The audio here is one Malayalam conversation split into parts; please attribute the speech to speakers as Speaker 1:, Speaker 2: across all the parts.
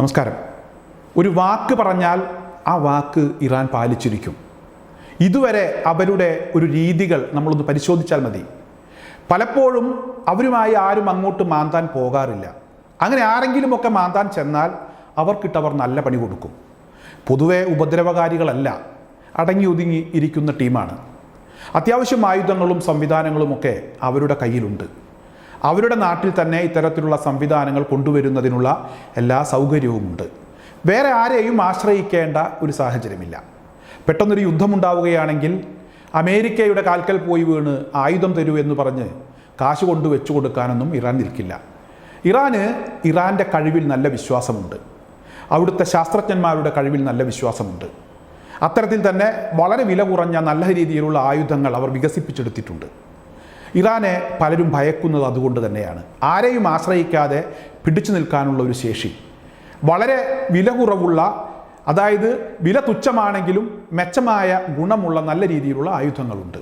Speaker 1: നമസ്കാരം. ഒരു വാക്ക് പറഞ്ഞാൽ ആ വാക്ക് ഇറാൻ പാലിച്ചിരിക്കും. ഇതുവരെ അവരുടെ ഒരു രീതികൾ നമ്മളൊന്ന് പരിശോധിച്ചാൽ മതി. പലപ്പോഴും അവരുമായി ആരും അങ്ങോട്ട് മാന്താൻ പോകാറില്ല. അങ്ങനെ ആരെങ്കിലുമൊക്കെ മാന്താൻ ചെന്നാൽ അവർക്കിട്ടവർ നല്ല പണി കൊടുക്കും. പൊതുവെ ഉപദ്രവകാരികളല്ല. അടങ്ങി ഒതുങ്ങി ഇരിക്കുന്ന ടീമാണ്. അത്യാവശ്യം ആയുധങ്ങളും സംവിധാനങ്ങളുമൊക്കെ അവരുടെ കയ്യിലുണ്ട്. അവരുടെ നാട്ടിൽ തന്നെ ഇത്തരത്തിലുള്ള സംവിധാനങ്ങൾ കൊണ്ടുവരുന്നതിനുള്ള എല്ലാ സൗകര്യവുമുണ്ട്. വേറെ ആരെയും ആശ്രയിക്കേണ്ട ഒരു സാഹചര്യമില്ല. പെട്ടെന്നൊരു യുദ്ധമുണ്ടാവുകയാണെങ്കിൽ അമേരിക്കയുടെ കാൽക്കൽ പോയി വീണ് ആയുധം തരൂ എന്ന് പറഞ്ഞ് കാശ് കൊണ്ട് വെച്ചു കൊടുക്കാനൊന്നും ഇറാൻ നിൽക്കില്ല. ഇറാന് ഇറാന്റെ കഴിവിൽ നല്ല വിശ്വാസമുണ്ട്. അവിടുത്തെ ശാസ്ത്രജ്ഞന്മാരുടെ കഴിവിൽ നല്ല വിശ്വാസമുണ്ട്. അത്തരത്തിൽ തന്നെ വളരെ വില കുറഞ്ഞ നല്ല രീതിയിലുള്ള ആയുധങ്ങൾ അവർ വികസിപ്പിച്ചെടുത്തിട്ടുണ്ട്. ഇറാനെ പലരും ഭയക്കുന്നത് അതുകൊണ്ട് തന്നെയാണ്. ആരെയും ആശ്രയിക്കാതെ പിടിച്ചു നിൽക്കാനുള്ള ഒരു ശേഷി. വളരെ വില കുറവുള്ള അതായത് വില തുച്ഛമാണെങ്കിലും മെച്ചമായ ഗുണമുള്ള നല്ല രീതിയിലുള്ള ആയുധങ്ങളുണ്ട്.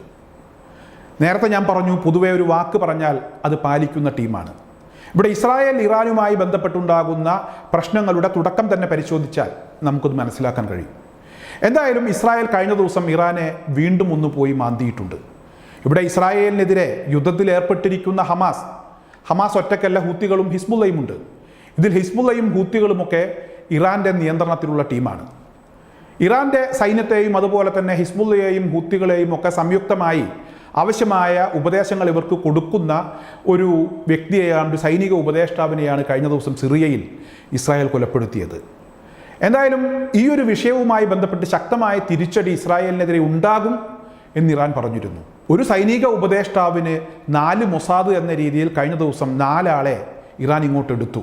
Speaker 1: നേരത്തെ ഞാൻ പറഞ്ഞു പൊതുവെ ഒരു വാക്ക് പറഞ്ഞാൽ അത് പാലിക്കുന്ന ടീമാണ്. ഇവിടെ ഇസ്രായേൽ ഇറാനുമായി ബന്ധപ്പെട്ടുണ്ടാകുന്ന പ്രശ്നങ്ങളുടെ തുടക്കം തന്നെ പരിശോധിച്ചാൽ നമുക്കത് മനസ്സിലാക്കാൻ കഴിയും. എന്തായാലും ഇസ്രായേൽ കഴിഞ്ഞ ദിവസം ഇറാനെ വീണ്ടും ഒന്ന് പോയി മാന്തിയിട്ടുണ്ട്. ഇവിടെ ഇസ്രായേലിനെതിരെ യുദ്ധത്തിൽ ഏർപ്പെട്ടിരിക്കുന്ന ഹമാസ് ഹമാസ് ഒറ്റക്കല്ല ഹൂത്തികളും ഹിസ്ബുള്ളയും ഉണ്ട്. ഇതിൽ ഹിസ്ബുള്ളയും ഹൂത്തികളുമൊക്കെ ഇറാന്റെ നിയന്ത്രണത്തിലുള്ള ടീമാണ്. ഇറാന്റെ സൈന്യത്തെയും അതുപോലെ തന്നെ ഹിസ്ബുള്ളയെയും ഹൂത്തികളെയും ഒക്കെ സംയുക്തമായി ആവശ്യമായ ഉപദേശങ്ങൾ ഇവർക്ക് കൊടുക്കുന്ന ഒരു വ്യക്തിയെയാണ് ഒരു സൈനിക ഉപദേഷ്ടാവിനെയാണ് കഴിഞ്ഞ ദിവസം സിറിയയിൽ ഇസ്രായേൽ കൊലപ്പെടുത്തിയത്. എന്തായാലും ഈ ഒരു വിഷയവുമായി ബന്ധപ്പെട്ട് ശക്തമായ തിരിച്ചടി ഇസ്രായേലിനെതിരെ ഉണ്ടാകും. എന്ന് ഇറാൻ പറഞ്ഞിരുന്നു. ഒരു സൈനിക ഉപദേഷ്ടാവിന് നാല് മൊസാദ് എന്ന രീതിയിൽ കഴിഞ്ഞ ദിവസം നാലാളെ ഇറാൻ ഇങ്ങോട്ട് എടുത്തു.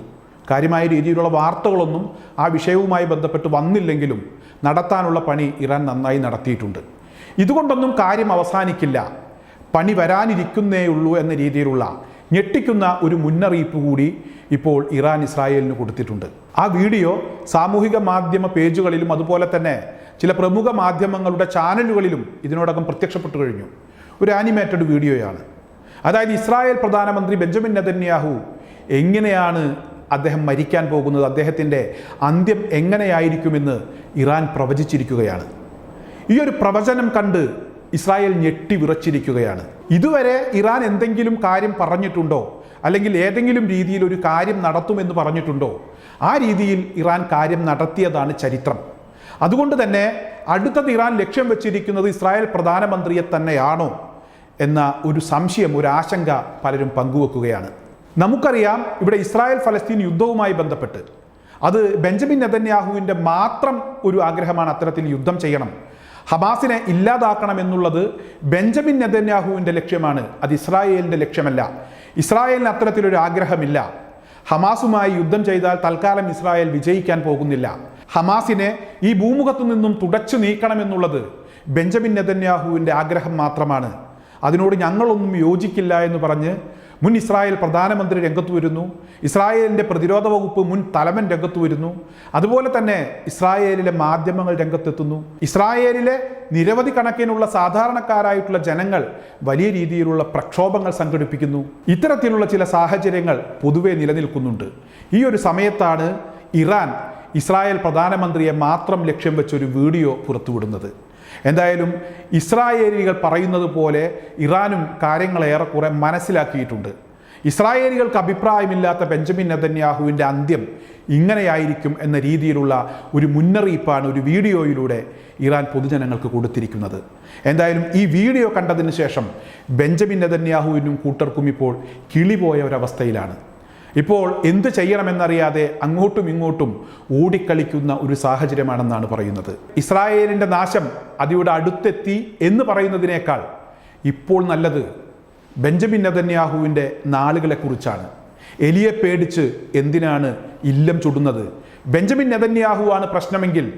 Speaker 1: കാര്യമായ രീതിയിലുള്ള വാർത്തകളൊന്നും ആ വിഷയവുമായി ബന്ധപ്പെട്ട് വന്നില്ലെങ്കിലും നടത്താനുള്ള പണി ഇറാൻ നന്നായി നടത്തിയിട്ടുണ്ട്. ഇതുകൊണ്ടൊന്നും കാര്യം അവസാനിക്കില്ല. പണി വരാനിരിക്കുന്നേയുള്ളൂ എന്ന രീതിയിലുള്ള ഞെട്ടിക്കുന്ന ഒരു മുന്നറിയിപ്പ് കൂടി ഇപ്പോൾ ഇറാൻ ഇസ്രായേലിന് കൊടുത്തിട്ടുണ്ട്. ആ വീഡിയോ സാമൂഹിക മാധ്യമ പേജുകളിലും അതുപോലെ തന്നെ ചില പ്രമുഖ മാധ്യമങ്ങളുടെ ചാനലുകളിലും ഇതിനോടകം പ്രത്യക്ഷപ്പെട്ടു കഴിഞ്ഞു. ഒരു ആനിമേറ്റഡ് വീഡിയോയാണ്. അതായത് ഇസ്രായേൽ പ്രധാനമന്ത്രി ബെഞ്ചമിൻ നെതന്യാഹു എങ്ങനെയാണ് അദ്ദേഹം മരിക്കാൻ പോകുന്നത് അദ്ദേഹത്തിന്റെ അന്ത്യം എങ്ങനെയായിരിക്കുമെന്ന് ഇറാൻ പ്രവചിച്ചിരിക്കുകയാണ്. ഈ ഒരു പ്രവചനം കണ്ട് ഇസ്രായേൽ ഞെട്ടി വിറച്ചിരിക്കുകയാണ്. ഇതുവരെ ഇറാൻ എന്തെങ്കിലും കാര്യം പറഞ്ഞിട്ടുണ്ടോ? അല്ലെങ്കിൽ ഏതെങ്കിലും രീതിയിൽ ഒരു കാര്യം നടത്തുമെന്ന് പറഞ്ഞിട്ടുണ്ടോ? ആ രീതിയിൽ ഇറാൻ കാര്യം നടത്തിയതാണ് ചരിത്രം. അതുകൊണ്ട് തന്നെ അടുത്തത് ഇറാൻ ലക്ഷ്യം വെച്ചിരിക്കുന്നത് ഇസ്രായേൽ പ്രധാനമന്ത്രിയെ തന്നെയാണോ എന്ന ഒരു സംശയം ഒരു ആശങ്ക പലരും പങ്കുവെക്കുകയാണ്. നമുക്കറിയാം ഇവിടെ ഇസ്രായേൽ ഫലസ്തീൻ യുദ്ധവുമായി ബന്ധപ്പെട്ട് അത് ബെഞ്ചമിൻ നെതന്യാഹുവിന്റെ മാത്രം ഒരു ആഗ്രഹമാണ് അത്തരത്തിൽ യുദ്ധം ചെയ്യണം. ഹമാസിനെ ഇല്ലാതാക്കണം എന്നുള്ളത് ബെഞ്ചമിൻ നെതന്യാഹുവിന്റെ ലക്ഷ്യമാണ്. അത് ഇസ്രായേലിന്റെ ലക്ഷ്യമല്ല. ഇസ്രായേലിന് അത്തരത്തിലൊരു ആഗ്രഹമില്ല. ഹമാസുമായി യുദ്ധം ചെയ്താൽ തൽക്കാലം ഇസ്രായേൽ വിജയിക്കാൻ പോകുന്നില്ല. ഹമാസിനെ ഈ ഭൂമുഖത്തു നിന്നും തുടച്ചു നീക്കണമെന്നുള്ളത് ബെഞ്ചമിൻ നെതന്യാഹുവിന്റെ ആഗ്രഹം മാത്രമാണ്. അതിനോട് ഞങ്ങളൊന്നും യോജിക്കില്ല എന്ന് പറഞ്ഞ് മുൻ ഇസ്രായേൽ പ്രധാനമന്ത്രി രംഗത്ത് വരുന്നു. ഇസ്രായേലിന്റെ പ്രതിരോധ വകുപ്പ് മുൻ തലവൻ രംഗത്ത് വരുന്നു. അതുപോലെ തന്നെ ഇസ്രായേലിലെ മാധ്യമങ്ങൾ രംഗത്തെത്തുന്നു. ഇസ്രായേലിലെ നിരവധി കണക്കിനുള്ള സാധാരണക്കാരായിട്ടുള്ള ജനങ്ങൾ വലിയ രീതിയിലുള്ള പ്രക്ഷോഭങ്ങൾ സംഘടിപ്പിക്കുന്നു. ഇത്തരത്തിലുള്ള ചില സാഹചര്യങ്ങൾ പൊതുവെ നിലനിൽക്കുന്നുണ്ട്. ഈ ഒരു സമയത്താണ് ഇറാൻ ഇസ്രായേൽ പ്രധാനമന്ത്രിയെ മാത്രം ലക്ഷ്യം വെച്ചൊരു വീഡിയോ പുറത്തുവിടുന്നത്. എന്തായാലും ഇസ്രായേലികൾ പറയുന്നത് പോലെ ഇറാനും കാര്യങ്ങൾ ഏറെക്കുറെ മനസ്സിലാക്കിയിട്ടുണ്ട്. ഇസ്രായേലികൾക്ക് അഭിപ്രായമില്ലാത്ത ബെഞ്ചമിൻ നെതന്യാഹുവിന്റെ അന്ത്യം ഇങ്ങനെയായിരിക്കും എന്ന രീതിയിലുള്ള ഒരു മുന്നറിയിപ്പാണ് ഒരു വീഡിയോയിലൂടെ ഇറാൻ പൊതുജനങ്ങൾക്ക് കൊടുത്തിരിക്കുന്നത്. എന്തായാലും ഈ വീഡിയോ കണ്ടതിന് ശേഷം ബെഞ്ചമിൻ നെതന്യാഹുവിനും കൂട്ടർക്കും ഇപ്പോൾ കിളിപോയ ഒരവസ്ഥയിലാണ്. ഇപ്പോൾ എന്ത് ചെയ്യണമെന്നറിയാതെ അങ്ങോട്ടും ഇങ്ങോട്ടും ഓടിക്കളിക്കുന്ന ഒരു സാഹചര്യമാണെന്നാണ് പറയുന്നത്. ഇസ്രായേലിന്റെ നാശം അതിയുടെ അടുത്തെത്തി എന്ന് പറയുന്നതിനേക്കാൾ ഇപ്പോൾ നല്ലത് ബെഞ്ചമിൻ നതന്യാഹുവിന്റെ നാളുകളെക്കുറിച്ചാണ്. എലിയെ പേടിച്ച് എന്തിനാണ് ഇല്ലം ചുടുന്നത്? ബെഞ്ചമിൻ നെതന്യാഹുവാണ് പ്രശ്നമെങ്കിൽ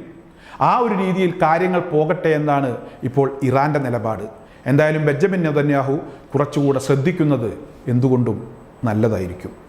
Speaker 1: ആ ഒരു രീതിയിൽ കാര്യങ്ങൾ പോകട്ടെ എന്നാണ് ഇപ്പോൾ ഇറാന്റെ നിലപാട്. എന്തായാലും ബെഞ്ചമിൻ നെതന്യാഹു കുറച്ചുകൂടെ ശ്രദ്ധിക്കുന്നത് എന്തുകൊണ്ടും നല്ലതായിരിക്കും.